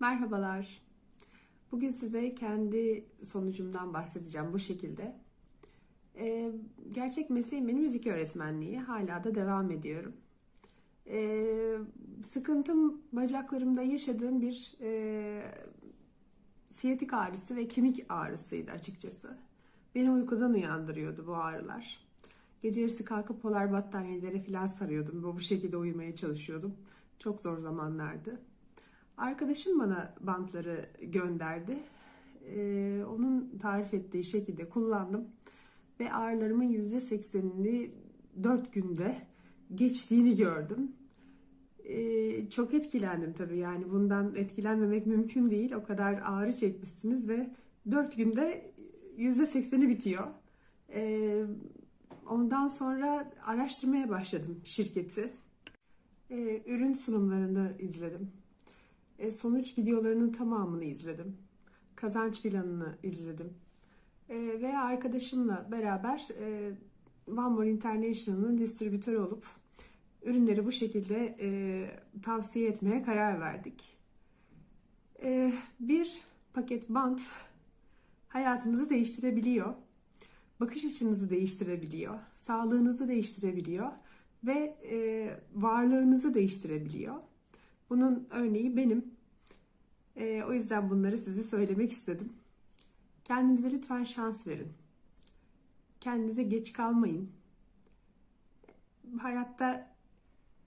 Merhabalar. Bugün size kendi sonucumdan bahsedeceğim bu şekilde. Ee, gerçek mesleğim benim müzik öğretmenliği. Hala da devam ediyorum. Ee, sıkıntım bacaklarımda yaşadığım bir e, siyatik ağrısı ve kemik ağrısıydı açıkçası. Beni uykudan uyandırıyordu bu ağrılar. Gece yarısı kalkıp polar battaniyelere falan sarıyordum. Bu şekilde uyumaya çalışıyordum. Çok zor zamanlardı. Arkadaşım bana bantları gönderdi. Ee, onun tarif ettiği şekilde kullandım. Ve ağrılarımın %80'ini 4 günde geçtiğini gördüm. Ee, çok etkilendim tabii yani bundan etkilenmemek mümkün değil. O kadar ağrı çekmişsiniz ve 4 günde %80'i bitiyor. Ee, ondan sonra araştırmaya başladım şirketi. Ee, ürün sunumlarını izledim. E, sonuç videolarının tamamını izledim. Kazanç planını izledim. E, ve arkadaşımla beraber e, One More International'ın distribütörü olup ürünleri bu şekilde tavsiye etmeye karar verdik. Bir paket bant hayatınızı değiştirebiliyor. Bakış açınızı değiştirebiliyor. Sağlığınızı değiştirebiliyor. Ve e, varlığınızı değiştirebiliyor. Bunun örneği benim. E, o yüzden bunları size söylemek istedim. Kendinize lütfen şans verin. Kendinize geç kalmayın. Hayatta